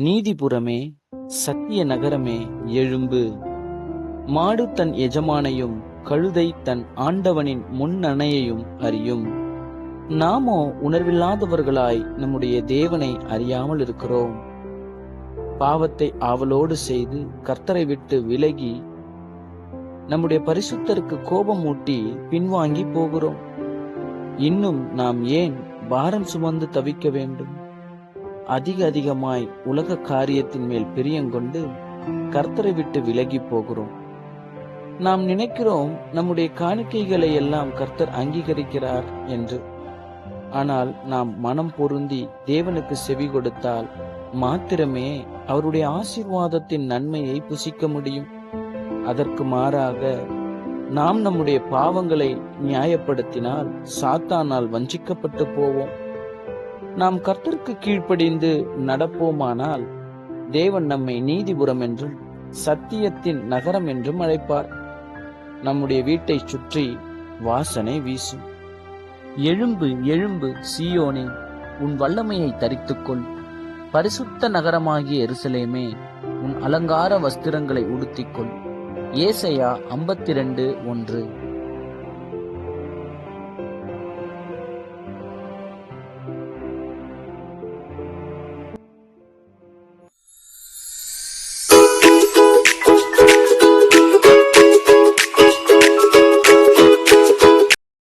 நீதிபுரமே சத்திய நகரமே எழும்பு. மாடு தன் எஜமானையும் கழுதை தன் ஆண்டவனின் முன்னணையையும் அறியும். நாமோ உணர்வில்லாதவர்களாய் நம்முடைய தேவனை அறியாமல் இருக்கிறோம். பாவத்தை ஆவலோடு செய்து கர்த்தரை விட்டு விலகி நம்முடைய பரிசுத்தருக்கு கோபம் ஊட்டி பின்வாங்கி போகிறோம். இன்னும் நாம் ஏன் பாரம் சுமந்து தவிக்க வேண்டும்? அதிக அதிகமாய் உலக காரியத்தின் மேல் பிரியங்கொண்டு கர்த்தரை விட்டு விலகி போகிறோம். நாம் நினைக்கிறோம் நம்முடைய காணிக்கைகளை எல்லாம் கர்த்தர் அங்கீகரிக்கிறார் என்று. ஆனால் நாம் மனம் பொருந்தி தேவனுக்கு செவி கொடுத்தால் மாத்திரமே அவருடைய ஆசீர்வாதத்தின் நன்மையை புசிக்க முடியும். அதற்கு மாறாக நாம் நம்முடைய பாவங்களை நியாயப்படுத்தினால் சாத்தானால் வஞ்சிக்கப்பட்டு போவோம். நாம் கர்த்தருக்கு கீழ்ப்படிந்து நடப்போமானால் தேவன் நம்மை நீதிபுரம் என்றும் சத்தியத்தின் நகரம் என்றும் அழைப்பார். நம்முடைய வீட்டை சுற்றி வாசனை வீசும். எழும்பு எழும்பு சீயோனே உன் வல்லமையை தரித்துக்கொள். பரிசுத்த நகரமாகிய எருசலேமே உன் அலங்கார வஸ்திரங்களை உடுத்திக்கொள். ஏசையா ஐம்பத்தி ரெண்டு ஒன்று.